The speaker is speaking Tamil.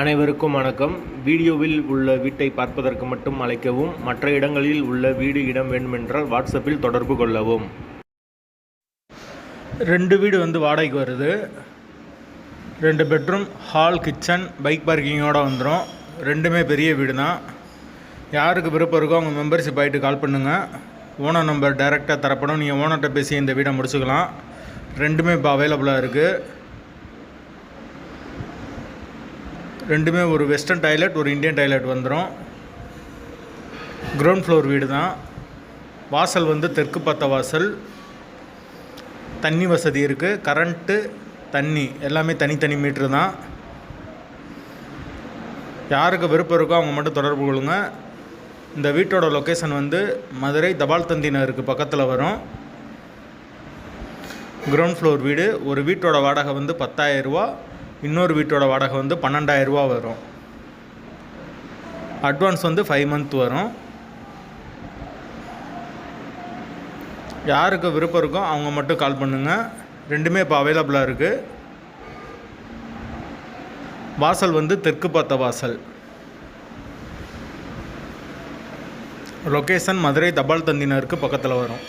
அனைவருக்கும் வணக்கம். வீடியோவில் உள்ள வீட்டை பார்ப்பதற்கு மட்டும் அழைக்கவும் மற்ற இடங்களில் உள்ள வீடு இடம் வேண்டுமென்றால் வாட்ஸ்அப்பில் தொடர்பு கொள்ளவும். ரெண்டு வீடு வந்து வாடகைக்கு வருது. ரெண்டு பெட்ரூம் ஹால் கிச்சன் பைக் பார்க்கிங்கோடு வந்துடும் ரெண்டுமே பெரிய வீடு தான் யாருக்கு விருப்பம் இருக்கோ அவங்க மெம்பர்ஷிப் ஆகிட்டு கால் பண்ணுங்கள் ஓனர் நம்பர் டைரெக்டாக தரப்படும். நீங்கள் ஓனர்கிட்ட பேசி இந்த வீடை முடிச்சுக்கலாம். ரெண்டுமே இப்போ அவைலபிளாக இருக்குது ரெண்டுமே ஒரு வெஸ்டர்ன் டாய்லெட் ஒரு இந்தியன் டாய்லெட் வந்துடும் கிரவுண்ட் ஃப்ளோர் வீடு தான் வாசல் வந்து தெற்கு பார்த்த வாசல். தண்ணி வசதி இருக்குது கரண்ட்டு தண்ணி. எல்லாமே தனித்தனி மீட்ரு தான். யாருக்கு விருப்பம் இருக்கோ அவங்க மட்டும் தொடர்பு கொள்ளுங்க. இந்த வீட்டோட லொக்கேஷன் வந்து மதுரை தபால் தந்தி நகருக்கு பக்கத்தில் வரும். கிரவுண்ட் ஃப்ளோர் வீடு. ஒரு வீட்டோட வாடகை வந்து 10000 ரூபா இன்னொரு வீட்டோட வாடகை வந்து பன்னெண்டாயிரரூபா வரும். அட்வான்ஸ் வந்து ஃபைவ் மந்த் வரும். யாருக்கு விருப்பம் இருக்கோ அவங்க மட்டும் கால் பண்ணுங்கள் ரெண்டுமே இப்போ அவைலபிளாக இருக்குது வாசல் வந்து தெற்கு பார்த்த வாசல். லொக்கேஷன் மதுரை தபால் தந்தினருக்கு பக்கத்தில் வரும்.